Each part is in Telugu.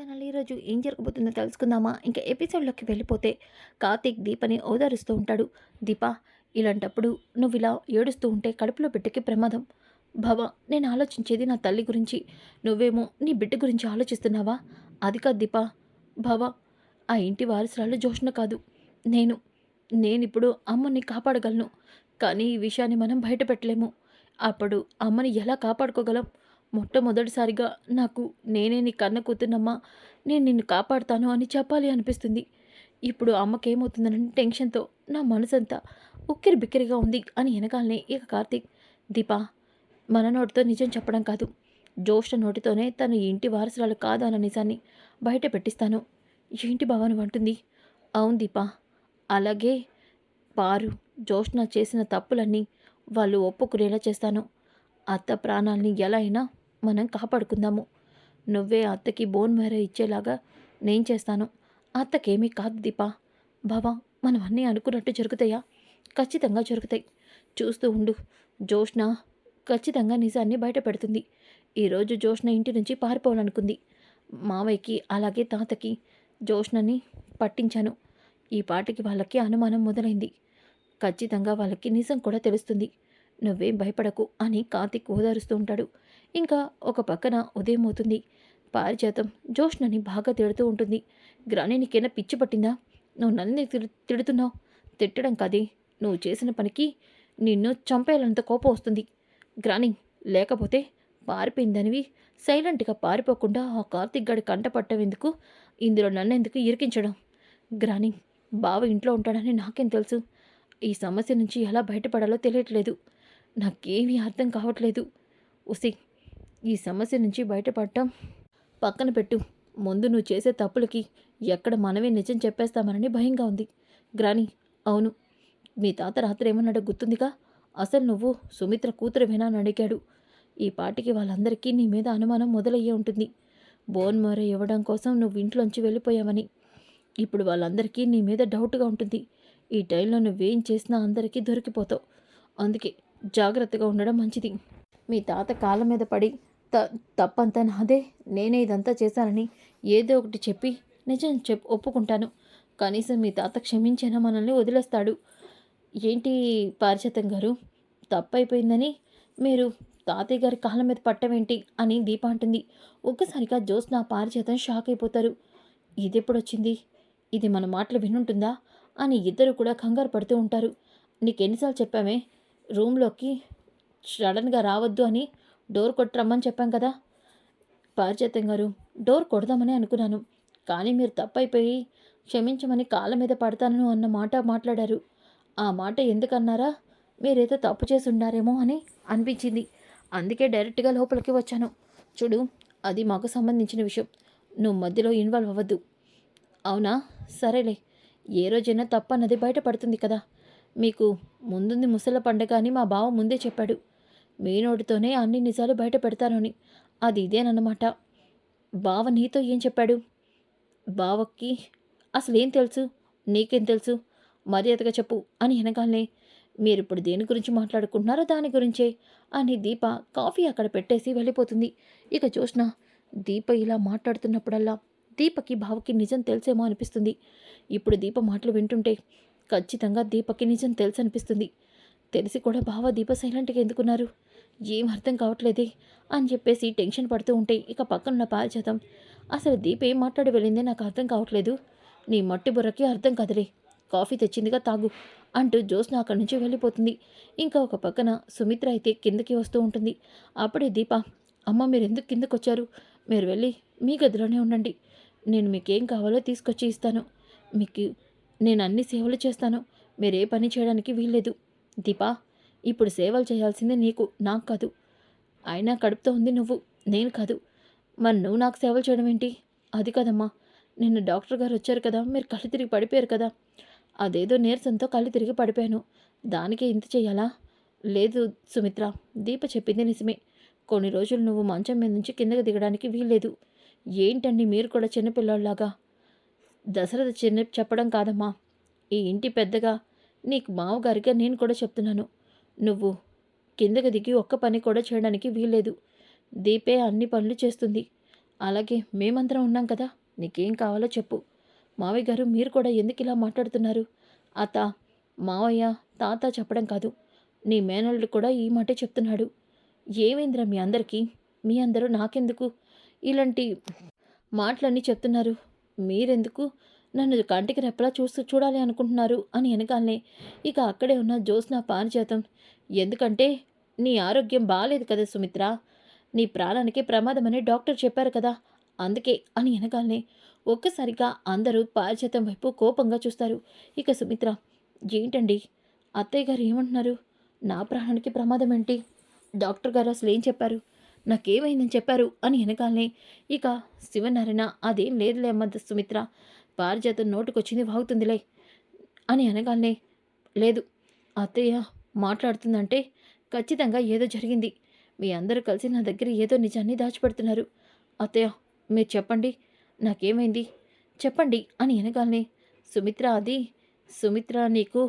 ఛానల్ ఈరోజు ఏం జరగబోతుందో తెలుసుకుందామా? ఇంకా ఎపిసోడ్లోకి వెళ్ళిపోతే కార్తీక్ దీపని ఓదారుస్తూ ఉంటాడు. దీప ఇలాంటప్పుడు నువ్వు ఇలా ఏడుస్తూ ఉంటే కడుపులో బిడ్డకి ప్రమాదం. భవ నేను ఆలోచించేది నా తల్లి గురించి. నువ్వేమో నీ బిడ్డ గురించి ఆలోచిస్తున్నావా? అది కాదు దీప. భవ ఆ ఇంటి వారసురాలు జోష్ణ కాదు. నేను నేనిప్పుడు అమ్మని కాపాడగలను. కానీ ఈ విషయాన్ని మనం బయట పెట్టలేము. అప్పుడు అమ్మని ఎలా కాపాడుకోగలం? మొట్టమొదటిసారిగా నాకు నేనే నీ కన్న కూతున్నమ్మా నేను నిన్ను కాపాడుతాను అని చెప్పాలి అనిపిస్తుంది. ఇప్పుడు అమ్మకేమవుతుందని టెన్షన్తో నా మనసంతా ఉక్కిరి బిక్కిరిగా ఉంది అని వెనకాలనే ఇక కార్తీక్ దీపా మన నోటితో నిజం చెప్పడం కాదు. జ్యోష్ఠ నోటితోనే తను ఇంటి వారసురాలు కాదు అన్న నిజాన్ని బయట పెట్టిస్తాను. ఏంటి భవనం అంటుంది. అవును దీపా అలాగే పారు జ్యోష్ణ చేసిన తప్పులన్నీ వాళ్ళు ఒప్పుకునేలా చేస్తాను. అత్త ప్రాణాల్ని ఎలా అయినా మనం కాపాడుకుందాము. నువ్వే అత్తకి బోన్ మేర ఇచ్చేలాగా నేను చేస్తాను. అత్తకేమీ కాదు దీపా. బావా మనం అన్నీ అనుకున్నట్టు జరుగుతాయా? ఖచ్చితంగా జరుగుతాయి. చూస్తూ ఉండు. జోష్న ఖచ్చితంగా నిజాన్ని బయట పెడుతుంది. ఈరోజు జోష్న ఇంటి నుంచి పారిపోవాలనుకుంది. మావయ్యకి అలాగే తాతకి జోష్నని పట్టించాను. ఈ పాటికి వాళ్ళకి అనుమానం మొదలైంది. ఖచ్చితంగా వాళ్ళకి నిజం కూడా తెలుస్తుంది. నువ్వేం భయపడకు అని కార్తిక్ ఓదారుస్తూ ఉంటాడు. ఇంకా ఒక పక్కన ఉదయం అవుతుంది. పారిజాతం జోష్నని బాగా తిడుతూ ఉంటుంది. గ్రాని నీకేనా పిచ్చి పట్టిందా? నువ్వు నన్ను తిడు తిడుతున్నావు. తిట్టడం కాదే. నువ్వు చేసిన పనికి నిన్ను చంపేయాలంత కోపం వస్తుంది. గ్రాని లేకపోతే పారిపోయిందనివి సైలెంట్గా పారిపోకుండా ఆ కార్తిక్ గడి కంట పట్టవెందుకు ఇందులో నన్నెందుకు ఇరికించడం? గ్రాని బావ ఇంట్లో ఉంటాడని నాకేం తెలుసు. ఈ సమస్య నుంచి ఎలా బయటపడాలో తెలియట్లేదు. నాకేమీ అర్థం కావట్లేదు. ఉసి ఈ సమస్య నుంచి బయటపడటం పక్కన పెట్టు. ముందు నువ్వు చేసే తప్పులకి ఎక్కడ మనమే నిజం చెప్పేస్తామనని భయంగా ఉంది. గ్రాని అవును. మీ తాత రాత్రి ఏమన్నాడో గుర్తుందిగా? అసలు నువ్వు సుమిత్ర కూతురువేనా అని అడిగాడు. ఈ పాటికి వాళ్ళందరికీ నీ మీద అనుమానం మొదలయ్యే ఉంటుంది. బోన్ మోరే ఇవ్వడం కోసం నువ్వు ఇంట్లోంచి వెళ్ళిపోయావని. ఇప్పుడు వాళ్ళందరికీ నీ మీద డౌట్గా ఉంటుంది. ఈ టైంలో నువ్వేం చేసినా అందరికీ దొరికిపోతావు. అందుకే జాగ్రత్తగా ఉండడం మంచిది. మీ తాత కాళ్ళ మీద పడి త తప్పంతా నాదే నేనే ఇదంతా చేశానని ఏదో ఒకటి చెప్పి నిజం చెప్ ఒప్పుకుంటాను. కనీసం మీ తాత క్షమించేనా మనల్ని వదిలేస్తాడు. ఏంటి పారిజాతం గారు? తప్పైపోయిందని మీరు తాతయ్య గారి కాళ్ళ మీద పట్టమేంటి అని దీప అంటుంది. ఒక్కసారిగా జ్యోత్స్న పారిజాతం షాక్ అయిపోతారు. ఇది ఎప్పుడొచ్చింది ఇది మన మాటలు వినుంటుందా? అని ఇద్దరు కూడా కంగారు పడుతూ ఉంటారు. నీకు ఎన్నిసార్లు చెప్పామే? రూమ్లోకి సడన్గా రావద్దు అని డోర్ కొట్టి రమ్మని చెప్పాం కదా. పారిజాతం గారు డోర్ కొడదామని అనుకున్నాను. కానీ మీరు తప్పైపోయి క్షమించమని కాళ్ళ మీద పడతాను అన్న మాట మాట్లాడారు. ఆ మాట ఎందుకన్నారా? మీరేదో తప్పు చేసి ఉండారేమో అని అనిపించింది. అందుకే డైరెక్ట్గా లోపలికి వచ్చాను. చూడు అది మాకు సంబంధించిన విషయం. నువ్వు మధ్యలో ఇన్వాల్వ్ అవ్వద్దు. అవునా? సరేలే. ఏ రోజైనా తప్పన్నది బయటపడుతుంది కదా. మీకు ముందుంది ముసల పండగ అని మా బావ ముందే చెప్పాడు. మీ నోటితోనే అన్ని నిజాలు బయట పెడతానని. అది ఇదేనన్నమాట బావ నీతో ఏం చెప్పాడు? బావకి అసలేం తెలుసు? నీకేం తెలుసు? మర్యాదగా చెప్పు అని వెనకాలనే మీరిప్పుడు దేని గురించి మాట్లాడుకుంటున్నారో దాని గురించే అని దీప కాఫీ అక్కడ పెట్టేసి వెళ్ళిపోతుంది. ఇక చూసిన దీప ఇలా మాట్లాడుతున్నప్పుడల్లా దీపకి బావకి నిజం తెలిసేమో అనిపిస్తుంది. ఇప్పుడు దీప మాటలు వింటుంటే ఖచ్చితంగా దీపకి నిజం తెలుసు అనిపిస్తుంది తెలిసి కూడా బావ దీప సైలెంట్గా ఎందుకున్నారు? ఏం అర్థం కావట్లేదే అని చెప్పేసి టెన్షన్ పడుతూ ఉంటే ఇక పక్కనున్న పారిజాతం అసలు దీప ఏం మాట్లాడి వెళ్ళిందే నాకు అర్థం కావట్లేదు. నీ మట్టి బుర్రకి అర్థం కదలే. కాఫీ తెచ్చిందిగా తాగు అంటూ జ్యోత్స్న అక్కడి నుంచి వెళ్ళిపోతుంది. ఇంకా ఒక పక్కన సుమిత్ర అయితే కిందకి వస్తూ ఉంటుంది. అప్పుడే దీప అమ్మ మీరు ఎందుకు కిందకు వచ్చారు మీరు వెళ్ళి మీ గదిలోనే ఉండండి. నేను మీకేం కావాలో తీసుకొచ్చి ఇస్తాను. మీకు నేను అన్ని సేవలు చేస్తాను. మీరే పని చేయడానికి వీల్లేదు. దీపా ఇప్పుడు సేవలు చేయాల్సింది నీకు నాకు కాదు. అయినా కడుపుతో ఉంది నువ్వు నేను కాదు. మరి నువ్వు నాకు సేవలు చేయడం ఏంటి? అది కదమ్మా. నిన్న డాక్టర్ గారు వచ్చారు కదా మీరు కళ్ళు తిరిగి పడిపోయారు కదా. అదేదో నీరసంతో కళ్ళు తిరిగి పడిపోయాను. దానికి ఇంత చేయాలా? లేదు సుమిత్ర దీప చెప్పింది నిజమే. కొన్ని రోజులు నువ్వు మంచం మీద నుంచి కిందకి దిగడానికి వీల్లేదు. ఏంటండి మీరు కూడా చిన్నపిల్లల్లాగా దశరథ చిన్న చెప్పడం కాదమ్మా. ఈ ఇంటి పెద్దగా నీకు మావగారిగా నేను కూడా చెప్తున్నాను. నువ్వు కిందకి దిగి ఒక్క పని కూడా చేయడానికి వీల్లేదు. దీపే అన్ని పనులు చేస్తుంది. అలాగే మేమందరం ఉన్నాం కదా నీకేం కావాలో చెప్పు. మావయ్య గారు మీరు కూడా ఎందుకు ఇలా మాట్లాడుతున్నారు? అత్త మావయ్య తాత చెప్పడం కాదు. నీ మేనల్లుడు కూడా ఈ మాటే చెప్తున్నాడు. ఏమైందిరా మీ అందరికీ? మీ అందరూ నాకెందుకు ఇలాంటి మాటలన్నీ చెప్తున్నారు? మీరెందుకు నన్ను కంటికి రెప్పలా చూస్తూ చూడాలి అనుకుంటున్నారు అని వెనకాలనే. ఇక అక్కడే ఉన్న జ్యోత్స్న పారిజాతం. ఎందుకంటే నీ ఆరోగ్యం బాగాలేదు కదా సుమిత్ర. నీ ప్రాణానికి ప్రమాదమని డాక్టర్ చెప్పారు కదా. అందుకే అని వెనకాలనే. ఒక్కసారిగా అందరూ పారిజాతం వైపు కోపంగా చూస్తారు. ఇక సుమిత్ర ఏంటండి? అత్తయ్య గారు ఏమంటున్నారు? నా ప్రాణానికి ప్రమాదం ఏంటి డాక్టర్ గారు అసలు ఏం చెప్పారు? నాకేమైందని చెప్పారు? అని వెనకాలనే. ఇక శివనారాయణ అదేం లేదులే అమ్మ సుమిత్ర. పారిజాత నోటుకొచ్చింది వాగుతుందిలే అని అనగానే లేదు అత్తయ్య మాట్లాడుతుందంటే ఖచ్చితంగా ఏదో జరిగింది. మీ అందరూ కలిసి నా దగ్గర ఏదో నిజాన్ని దాచిపెడుతున్నారు. అత్తయ్య మీరు చెప్పండి నాకేమైంది? చెప్పండి అని అనగానే సుమిత్ర అది సుమిత్ర నీకు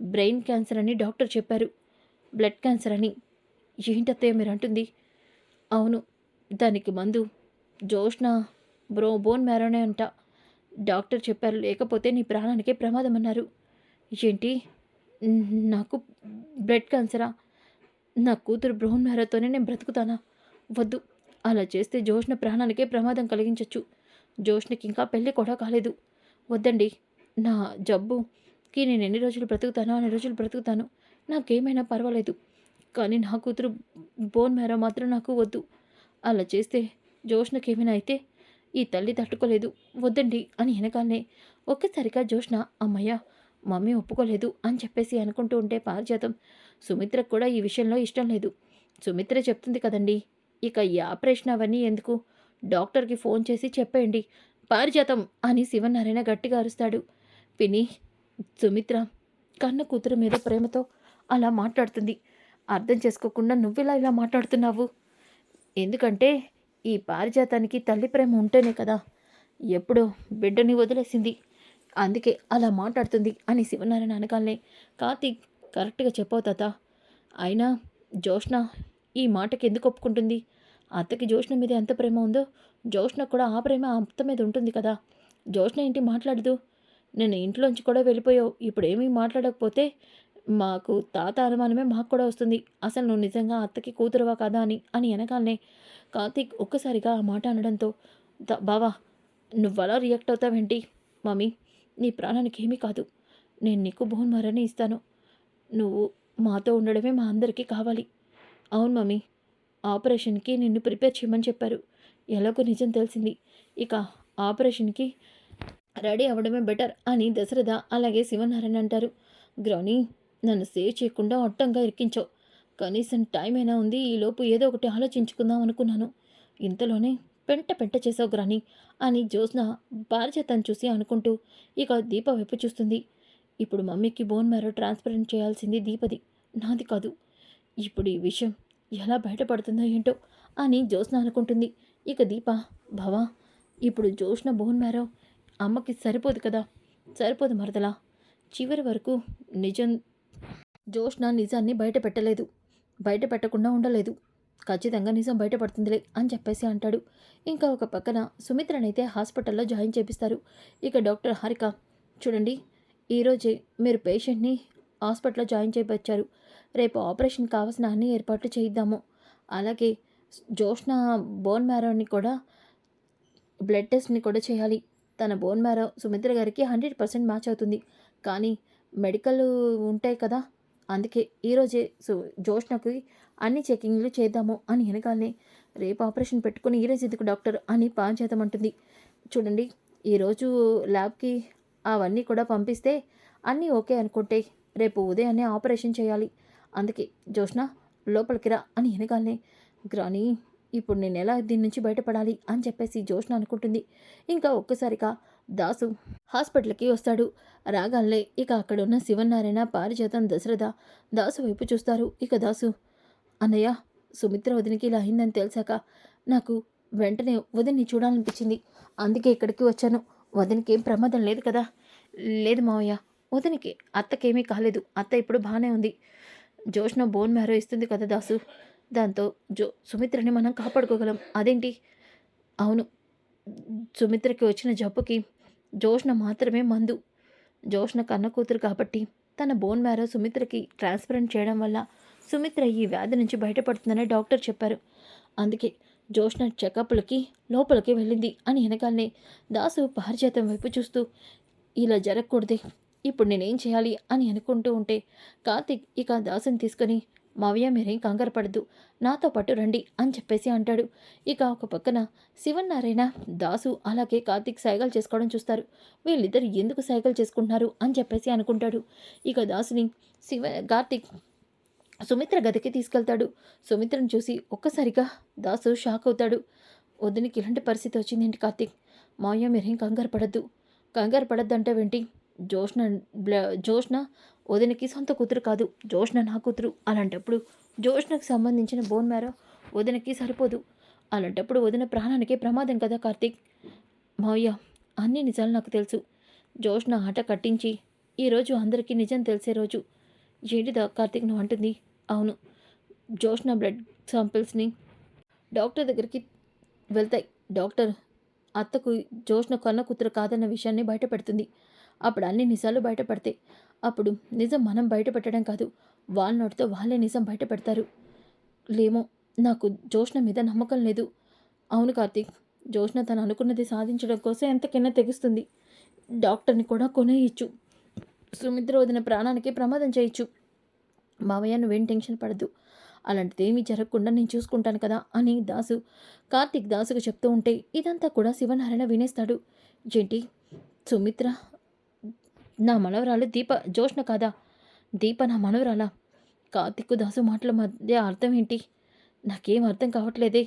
బ్రెయిన్ క్యాన్సర్ అని డాక్టర్ చెప్పారు. బ్లడ్ క్యాన్సర్ అని. ఏంటత్తయ్య మీరు అంటుంది అవును దానికి మందు జోష్న బ్రో బోన్ మ్యారోనే అంట. డాక్టర్ చెప్పారు లేకపోతే నీ ప్రాణానికే ప్రమాదం అన్నారు ఏంటి నాకు బ్లడ్ క్యాన్సరా? నా కూతురు బ్రౌన్ మ్యారోతోనే నేను బ్రతుకుతానా? వద్దు. అలా చేస్తే జోష్న ప్రాణానికే ప్రమాదం కలిగించవచ్చు జోష్నకి ఇంకా పెళ్ళి కూడా కాలేదు. వద్దండి. నా జబ్బుకి నేను ఎన్ని రోజులు బ్రతుకుతానో అన్ని రోజులు బ్రతుకుతాను. నాకేమైనా పర్వాలేదు. కానీ నా కూతురు బోన్ మేర మాత్రం నాకు వద్దు. అలా చేస్తే జోష్నకి ఏమైనా అయితే ఈ తల్లి తట్టుకోలేదు. వద్దండి అని వెనకాలనే ఒక్కసారిగా జోష్న అమ్మయ్య మమ్మీ ఒప్పుకోలేదు అని చెప్పేసి అనుకుంటూ ఉంటే పారిజాతం. సుమిత్రకు కూడా ఈ విషయంలో ఇష్టం లేదు. సుమిత్ర చెప్తుంది కదండి ఇక ఈ ఆపరేషన్ అవన్నీ ఎందుకు? డాక్టర్కి ఫోన్ చేసి చెప్పేయండి. పారిజాతం అని శివనారాయణ గట్టిగా అరుస్తాడు. విని సుమిత్ర కన్న కూతురు మీద ప్రేమతో అలా మాట్లాడుతుంది. అర్థం చేసుకోకుండా నువ్వెలా ఇలా మాట్లాడుతున్నావు? ఎందుకంటే ఈ పారిజాతానికి తల్లి ప్రేమ ఉంటేనే కదా. ఎప్పుడో బిడ్డని వదిలేసింది. అందుకే అలా మాట్లాడుతుంది అని శివనారాయణ అనగానే కార్తీక్ కరెక్ట్గా చెప్పవు తాత. అయినా జోష్ణ ఈ మాటకి ఎందుకు ఒప్పుకుంటుంది? అత్తకి జోష్ణ మీద ఎంత ప్రేమ ఉందో జోష్ణ కూడా ఆ ప్రేమ ఆ అత్త మీద ఉంటుంది కదా. జోష్ణ ఏంటి మాట్లాడదు? నేను ఇంట్లోంచి కూడా వెళ్ళిపోయావు. ఇప్పుడు ఏమీ మాట్లాడకపోతే మాకు తాత అనుమానమే మాకు కూడా వస్తుంది. అసలు నువ్వు నిజంగా అత్తకి కూతురువా కదా అని అని వెనకాలనే కార్తీక్ ఒక్కసారిగా ఆ మాట అనడంతో బావా నువ్వలా రియాక్ట్ అవుతావేంటి? మమ్మీ నీ ప్రాణానికి ఏమీ కాదు. నేను నీకు బోన్ మరణి ఇస్తాను. నువ్వు మాతో ఉండడమే మా అందరికీ కావాలి. అవును మమ్మీ ఆపరేషన్కి నిన్ను ప్రిపేర్ చేయమని చెప్పారు. ఎలాగో నిజం తెలిసింది. ఇక ఆపరేషన్కి రెడీ అవ్వడమే బెటర్ అని దశరథ అలాగే శివనారాయణ అంటారు. గ్రౌనీ నన్ను సేవ్ చేయకుండా అట్టంగా ఇరికించావు. కనీసం టైం అయినా ఉంది ఈలోపు ఏదో ఒకటి ఆలోచించుకుందాం అనుకున్నాను. ఇంతలోనే పెంట పెంట చేసావు గ్రాని అని జ్యోత్స్న పారిజాతాన్ని చూసి అనుకుంటూ ఇక దీప వైపు చూస్తుంది. ఇప్పుడు మమ్మీకి బోన్ మ్యారో ట్రాన్స్పరెంట్ చేయాల్సింది దీపది. నాది కాదు. ఇప్పుడు ఈ విషయం ఎలా బయటపడుతుందో ఏంటో అని జ్యోత్స్న అనుకుంటుంది. ఇక దీప భవా ఇప్పుడు జోష్న బోన్ మేరో అమ్మకి సరిపోదు కదా? సరిపోదు మరదలా. చివరి వరకు నిజం జోష్న నిజాన్ని బయట పెట్టలేదు. బయట పెట్టకుండా ఉండలేదు. ఖచ్చితంగా నిజం బయటపడుతుందిలే అని చెప్పేసి అంటాడు. ఇంకా ఒక పక్కన సుమిత్రనైతే హాస్పిటల్లో జాయిన్ చేపిస్తారు. ఇక డాక్టర్ హారిక చూడండి ఈరోజే మీరు పేషెంట్ని హాస్పిటల్లో జాయిన్ చేయించారు రేపు ఆపరేషన్ కావాల్సిన అన్ని ఏర్పాట్లు చేయిద్దాము. అలాగే జోష్న బోన్ మ్యారోని కూడా బ్లడ్ టెస్ట్ని కూడా చేయాలి. తన బోన్ మ్యారో సుమిత్ర గారికి హండ్రెడ్ పర్సెంట్ మ్యాచ్ అవుతుంది. కానీ మెడికల్ ఉంటాయి కదా అందుకే ఈరోజే సో జోష్నకి అన్ని చెకింగ్లు చేద్దాము అని వెనకాలనే రేపు ఆపరేషన్ పెట్టుకుని ఈరోజు ఎందుకు డాక్టర్ అని పాన్ చేద్దామంటుంది. చూడండి ఈరోజు ల్యాబ్కి అవన్నీ కూడా పంపిస్తే అన్నీ ఓకే అనుకుంటే రేపు ఉదయాన్నే ఆపరేషన్ చేయాలి. అందుకే జోష్న లోపలికి రా అని వెనకాలనే గ్రాని ఇప్పుడు నేను ఎలా దీని నుంచి బయటపడాలి అని చెప్పేసి జోష్న అనుకుంటుంది. ఇంకా ఒక్కసారిగా దాసు హాస్పిటల్కి వస్తాడు. రాగాలే ఇక అక్కడ ఉన్న శివనారాయణ పారిజాతం దశరథ దాసు వైపు చూస్తారు. ఇక దాసు అన్నయ్య సుమిత్ర వదినికి ఇలా అయిందని తెలిసాక నాకు వెంటనే వదిన్ని చూడాలనిపించింది. అందుకే ఇక్కడికి వచ్చాను. వదినికి ఏం ప్రమాదం లేదు కదా? లేదు మావయ్య. వదినికి అత్తకేమీ కాలేదు. అత్త ఇప్పుడు బాగానే ఉంది. జోష్న బోన్ మ్యారో ఇస్తుంది కదా దాసు. దాంతో జో సుమిత్రని మనం కాపాడుకోగలం. అదేంటి? అవును. సుమిత్రకి వచ్చిన జబ్బుకి జోష్ణ మాత్రమే మందు. జోష్ణ కన్న కూతురు కాబట్టి తన బోన్ మ్యారో సుమిత్రకి ట్రాన్స్పరెంట్ చేయడం వల్ల సుమిత్ర ఈ వ్యాధి నుంచి బయటపడుతుందని డాక్టర్ చెప్పారు. అందుకే జోష్ణ చెకప్లకి లోపలికి వెళ్ళింది అని వెనకాలనే దాసు పారిజాతం వైపు చూస్తూ ఇలా జరగకూడదే. ఇప్పుడు నేనేం చేయాలి? అని అనుకుంటూ ఉంటే కార్తిక్ ఇక దాసుని తీసుకొని మావయ్య మీరేం కంగారు పడద్దు. నాతో పాటు రండి అని చెప్పేసి అంటాడు. ఇక ఒక పక్కన శివన్నారాయణ దాసు అలాగే కార్తీక్ సైగలు చేసుకోవడం చూస్తారు. వీళ్ళిద్దరు ఎందుకు సైగలు చేసుకుంటున్నారు అని చెప్పేసి అనుకుంటాడు. ఇక దాసుని శివ కార్తిక్ సుమిత్ర గదికి తీసుకెళ్తాడు. సుమిత్రను చూసి ఒక్కసారిగా దాసు షాక్ అవుతాడు. వద్దునికి ఇలాంటి పరిస్థితి వచ్చిందేంటి కార్తీక్? మావయ్య మీరేం కంగారు పడద్దు. కంగారు పడద్దంటే ఏంటి? జోష్న బ్ల జోష్న వదినకి సొంత కూతురు కాదు జోష్ణ నా కూతురు. అలాంటప్పుడు జోష్ణకు సంబంధించిన బోన్ మేర వదినకి సరిపోదు. అలాంటప్పుడు వదిన ప్రాణానికి ప్రమాదం కదా కార్తీక్? మావయ్య అన్ని నిజాలు నాకు తెలుసు. జోష్ణ ఆట కట్టించి ఈరోజు అందరికీ నిజం తెలిసే రోజు. ఏంటిదా కార్తీక్ నువ్వు అంటుంది? అవును. జోష్ణ బ్లడ్ శాంపిల్స్ని డాక్టర్ దగ్గరికి వెళ్తాయి. డాక్టర్ అత్తకు జోష్ణ కన్న కూతురు కాదన్న విషయాన్ని బయటపెడుతుంది. అప్పుడు అన్ని నిజాలు బయటపడతాయి. అప్పుడు నిజం మనం బయటపెట్టడం కాదు. వాళ్ళనోటితో వాళ్ళే నిజం బయటపెడతారు లేమో నాకు జోష్ణ మీద నమ్మకం లేదు. అవును కార్తీక్ జోష్ణ తను అనుకున్నది సాధించడం కోసం ఎంతకైనా తెగుస్తుంది. డాక్టర్ని కూడా కొనేయచ్చు. సుమిత్ర వదిన ప్రాణానికి ప్రమాదం చేయొచ్చు. మావయ్య నువ్వేం టెన్షన్ పడద్దు. అలాంటిది ఏమీ జరగకుండా నేను చూసుకుంటాను కదా అని దాసు కార్తీక్ దాసుకు చెప్తూ ఉంటే ఇదంతా కూడా శివనారాయణ వినేస్తాడు. ఏంటి? సుమిత్ర నా మనవరాలు దీప జోష్న కాదా? దీప నా మనవరాలా? కార్తిక్ దాసు మాటల మధ్య అర్థం ఏంటి? నాకేం అర్థం కావట్లేదే.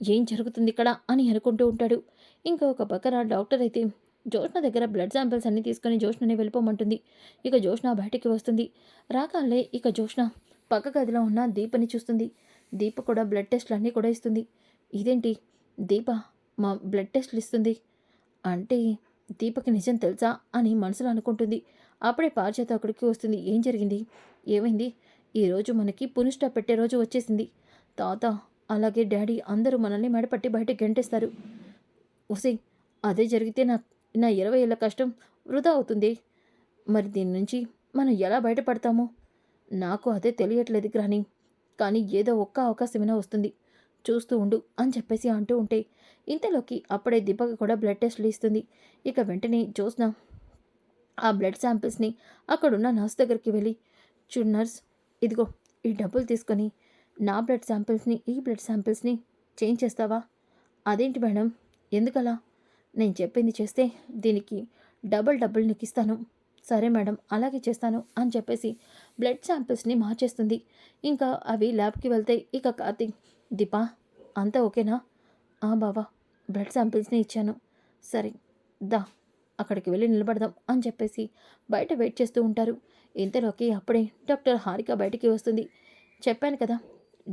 ఏం జరుగుతుంది ఇక్కడ అని అనుకుంటూ ఉంటాడు. ఇంకా ఒక పక్కన డాక్టర్ అయితే జోష్న దగ్గర బ్లడ్ శాంపిల్స్ అన్ని తీసుకొని జోష్నని వెళ్ళిపోమంటుంది. ఇక జోష్న బయటికి వస్తుంది. రాకాలే ఇక జోష్న పక్క గదిలో ఉన్న దీపని చూస్తుంది. దీప కూడా బ్లడ్ టెస్ట్లు అన్నీ కూడా ఇస్తుంది. ఇదేంటి? దీప మా బ్లడ్ టెస్ట్లు ఇస్తుంది. అంటే దీపకి నిజం తెలుసా అని మనసులో అనుకుంటుంది. అప్పుడే పారిచేత అక్కడికి వస్తుంది. ఏం జరిగింది? ఏమైంది? ఈరోజు మనకి పునిష్ట పెట్టే రోజు వచ్చేసింది. తాత అలాగే డాడీ అందరూ మనల్ని మెడపట్టి బయటకు గెంటేస్తారు. ఒసే అదే జరిగితే నా నా ఇరవై ఏళ్ళ కష్టం వృధా అవుతుంది. మరి దీని నుంచి మనం ఎలా బయటపడతామో? నాకు అదే తెలియట్లేదు గ్రాని. కానీ ఏదో ఒక్క అవకాశమైనా వస్తుంది. చూస్తూ ఉండు అని చెప్పేసి అంటూ ఉంటే ఇంతలోకి అప్పుడే దీపక్ కూడా బ్లడ్ టెస్ట్లు ఇస్తుంది. ఇక వెంటనే జ్యోత్స్న ఆ బ్లడ్ శాంపిల్స్ని అక్కడున్న నర్స్ దగ్గరికి వెళ్ళి చూడు నర్స్ ఇదిగో ఈ డబ్బులు తీసుకొని నా బ్లడ్ శాంపిల్స్ని ఈ బ్లడ్ శాంపిల్స్ని చేంజ్ చేస్తావా? అదేంటి మేడం? ఎందుకలా? నేను చెప్పింది చేస్తే దీనికి డబుల్ డబ్బులు నీకు ఇస్తాను. సరే మేడం అలాగే చేస్తాను అని చెప్పేసి బ్లడ్ శాంపిల్స్ని మార్చేస్తుంది. ఇంకా అవి ల్యాబ్కి వెళ్తే ఇక కార్తీక్ దీపా అంతా ఓకేనా? ఆ బావా బ్లడ్ శాంపిల్స్ని ఇచ్చాను. సరే దా అక్కడికి వెళ్ళి నిలబడదాం అని చెప్పేసి బయట వెయిట్ చేస్తూ ఉంటారు. ఇంతలోకి అప్పుడే డాక్టర్ హారిక బయటికి వస్తుంది. చెప్పాను కదా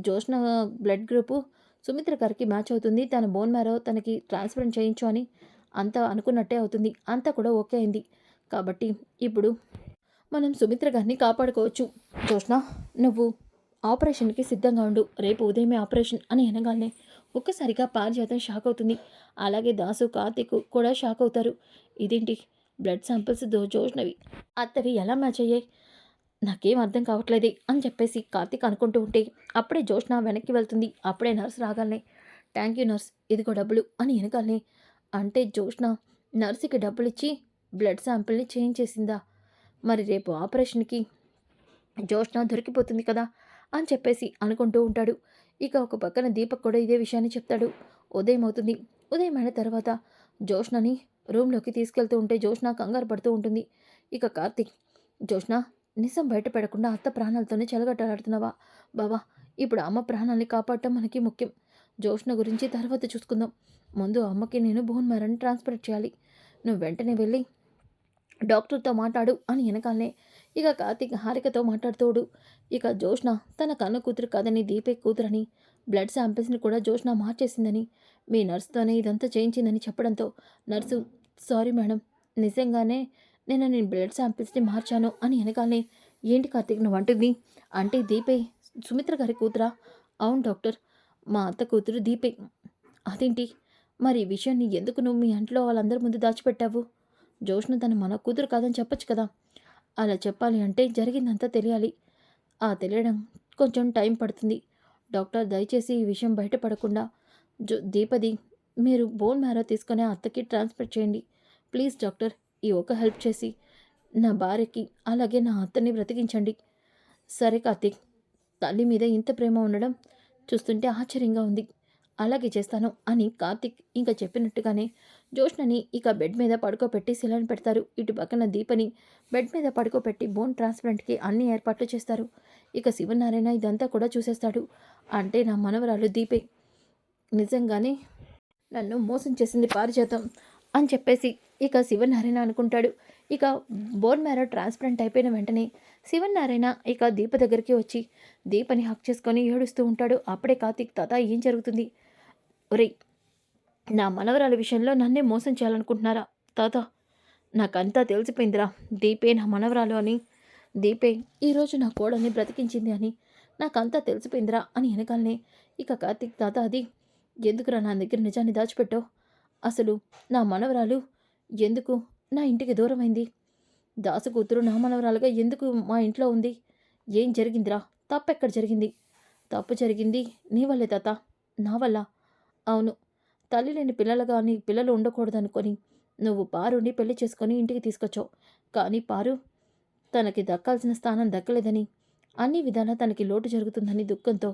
జోష్న బ్లడ్ గ్రూపు సుమిత్ర గారికి మ్యాచ్ అవుతుంది. తన బోన్ మ్యారో తనకి ట్రాన్స్ఫర్ చేయించు అని అంతా అనుకున్నట్టే అవుతుంది. అంతా కూడా ఓకే అయింది. కాబట్టి ఇప్పుడు మనం సుమిత్ర గారిని కాపాడుకోవచ్చు. జోష్న నువ్వు ఆపరేషన్కి సిద్ధంగా ఉండు. రేపు ఉదయమే ఆపరేషన్ అని అనగానే ఒక్కసారిగా పారిజాతం షాక్ అవుతుంది. అలాగే దాసు కార్తిక్ కూడా షాక్ అవుతారు. ఇదేంటి? బ్లడ్ శాంపిల్స్ దో అత్తవి ఎలా మ్యాచ్ అయ్యాయి? నాకేం అర్థం కావట్లేదే అని చెప్పేసి కార్తిక్ అనుకుంటూ ఉంటే అప్పుడే జోష్న వెనక్కి వెళ్తుంది. అప్పుడే నర్స్ రాగాలనే థ్యాంక్ యూ నర్స్ ఇదిగో డబ్బులు అని వెనకాలనే అంటే జోష్న నర్సుకి డబ్బులు ఇచ్చి బ్లడ్ శాంపిల్ని చేంజ్ చేసిందా? మరి రేపు ఆపరేషన్కి జోష్న దొరికిపోతుంది కదా అని చెప్పేసి అనుకుంటూ ఉంటాడు. ఇక ఒక పక్కన దీపక్ కూడా ఇదే విషయాన్ని చెప్తాడు. ఉదయం అవుతుంది. ఉదయం అయిన తర్వాత జోష్నని రూమ్లోకి తీసుకెళ్తూ ఉంటే జోష్న కంగారు పడుతూ ఉంటుంది. ఇక కార్తిక్ జోష్న నిజం బయటపడకుండా అత్త ప్రాణాలతోనే చెలగట్టలాడుతున్నావా బావా ఇప్పుడు అమ్మ ప్రాణాన్ని కాపాడటం మనకి ముఖ్యం. జోష్న గురించి తర్వాత చూసుకుందాం. ముందు అమ్మకి నేను బోన్ మ్యారని ట్రాన్స్ఫర్ చేయాలి. నువ్వు వెంటనే వెళ్ళి డాక్టర్తో మాట్లాడు అని వెనకాలనే ఇక కార్తీక్ హారికతో మాట్లాడుతోడు. ఇక జోష్న తన కన్న కూతురు కాదని దీపే కూతురని బ్లడ్ శాంపిల్స్ని కూడా జోష్న మార్చేసిందని మీ నర్సుతోనే ఇదంతా చేయించిందని చెప్పడంతో నర్సు సారీ మేడం నిజంగానే నేను నేను బ్లడ్ శాంపిల్స్ని మార్చాను అని వెనకాలనే ఏంటి కార్తీక్ నువ్వు అంటుంది. అంటే దీపే సుమిత్ర గారి కూతురా? అవును డాక్టర్ మా అత్త కూతురు దీపే. అదేంటి? మరి ఈ విషయాన్ని ఎందుకు నువ్వు మీ ఇంట్లో వాళ్ళందరి ముందు దాచిపెట్టావు? జోష్ను తన మన కూతురు కాదని చెప్పొచ్చు కదా. అలా చెప్పాలి అంటే జరిగిందంతా తెలియాలి. ఆ తెలియడం కొంచెం టైం పడుతుంది. డాక్టర్ దయచేసి ఈ విషయం బయటపడకుండా జో దీపది మీరు బోన్ మ్యారో తీసుకొని అత్తకి ట్రాన్స్ఫర్ చేయండి. ప్లీజ్ డాక్టర్ ఈ ఒక హెల్ప్ చేసి నా భార్యకి అలాగే నా అత్తని బ్రతికించండి. సరే కార్తీక్ తల్లి మీద ఇంత ప్రేమ ఉండడం చూస్తుంటే ఆశ్చర్యంగా ఉంది. అలాగే చేస్తాను అని కార్తిక్ ఇంకా చెప్పినట్టుగానే జోష్నని ఇక బెడ్ మీద పడుకోబెట్టి శిలని పెడతారు. ఇటు పక్కన దీపని బెడ్ మీద పడుకోబెట్టి బోన్ ట్రాన్స్ప్లాంట్కి అన్ని ఏర్పాట్లు చేస్తారు. ఇక శివనారాయణ ఇదంతా కూడా చూసేస్తాడు. అంటే నా మనవరాలు దీపే. నిజంగానే నన్ను మోసం చేసింది పారిజాతం అని చెప్పేసి ఇక శివనారాయణ అనుకుంటాడు. ఇక బోన్ మ్యారో ట్రాన్స్ప్లాంట్ అయిపోయిన వెంటనే శివనారాయణ ఇక దీప దగ్గరికి వచ్చి దీపని హక్ చేసుకొని ఏడుస్తూ ఉంటాడు. అప్పుడే కార్తీక్ తాత ఏం జరుగుతుంది? ఒరేయ్ నా మనవరాల విషయంలో నన్నే మోసం చేయాలనుకుంటున్నారా? తాత నాకంతా తెలిసిపోయిందిరా. దీపే నా మనవరాలు అని. దీపే ఈరోజు నా కోడల్ని బ్రతికించింది అని. నాకంతా తెలిసిపోయిందిరా అని వెనకాలనే ఇక కార్తీక్ తాత అది ఎందుకురా నా దగ్గర నిజాన్ని దాచిపెట్టావు? అసలు నా మనవరాలు ఎందుకు నా ఇంటికి దూరమైంది? దాసు కూతురు నా మనవరాలుగా ఎందుకు మా ఇంట్లో ఉంది? ఏం జరిగిందిరా? తప్పెక్కడ జరిగింది? తప్పు జరిగింది నీ వల్లే తాత నా వల్ల. అవును తల్లి లేని పిల్లలుగా నీ పిల్లలు ఉండకూడదనుకొని నువ్వు పారుని పెళ్ళి చేసుకొని ఇంటికి తీసుకొచ్చావు. కానీ పారు తనకి దక్కాల్సిన స్థానం దక్కలేదని అన్ని విధాలా తనకి లోటు జరుగుతుందని దుఃఖంతో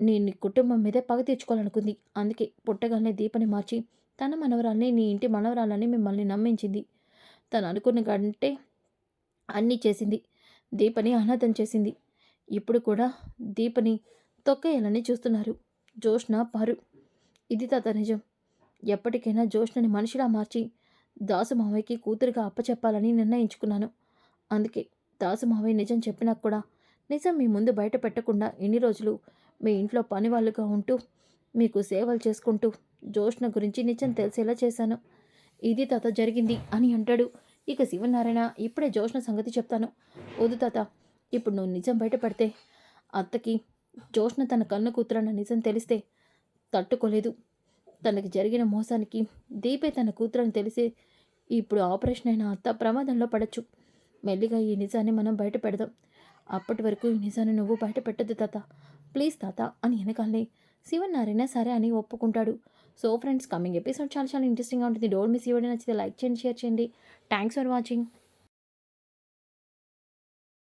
నీ నీ కుటుంబం మీదే పగ తీర్చుకోవాలనుకుంది. అందుకే పుట్టగానే దీపని మార్చి తన మనవరాల్ని నీ ఇంటి మనవరాలని మిమ్మల్ని నమ్మించింది. తను అనుకున్న కంటే అన్నీ చేసింది. దీపని అనాథం చేసింది. ఇప్పుడు కూడా దీపని తొక్కేయాలని చూస్తున్నారు. జోష్న పారు ఇది తాత నిజం. ఎప్పటికైనా జోష్నని మనిషిలా మార్చి దాసు మావయ్యకి కూతురుగా అప్పచెప్పాలని నిర్ణయించుకున్నాను. అందుకే దాసు మావయ్య నిజం చెప్పినా కూడా నిజం మీ ముందు బయట పెట్టకుండా ఇన్ని రోజులు మీ ఇంట్లో పని వాళ్ళుగా ఉంటూ మీకు సేవలు చేసుకుంటూ జోష్న గురించి నిజం తెలిసేలా చేశాను. ఇది తాత జరిగింది అని అంటాడు. ఇక శివనారాయణ ఇప్పుడే జోష్న సంగతి చెప్తాను. వద్దు తాత ఇప్పుడు నువ్వు నిజం బయటపడితే అత్తకి జోష్ణ తన కన్ను కూతురన్న నిజం తెలిస్తే తట్టుకోలేదు. తనకి జరిగిన మోసానికి దీపే తన కూతురని తెలిసి ఇప్పుడు ఆపరేషన్ అయిన అత్త ప్రమాదంలో పడచ్చు. మెల్లిగా ఈ నిజాన్ని మనం బయట పెడదాం. అప్పటి వరకు ఈ నిజాన్ని నువ్వు బయట పెట్టద్దు తాత. ప్లీజ్ తాత అని వెనకాలనే శివనారాయణ సరే అని ఒప్పుకుంటాడు. సో ఫ్రెండ్స్ కమింగ్ ఎపిసోడ్ చాలా చాలా ఇంట్రెస్టింగ్గా ఉంటుంది. డోంట్ మిస్ ఇవ్వడం నచ్చితే లైక్ చేయండి షేర్ చేయండి. Thanks for watching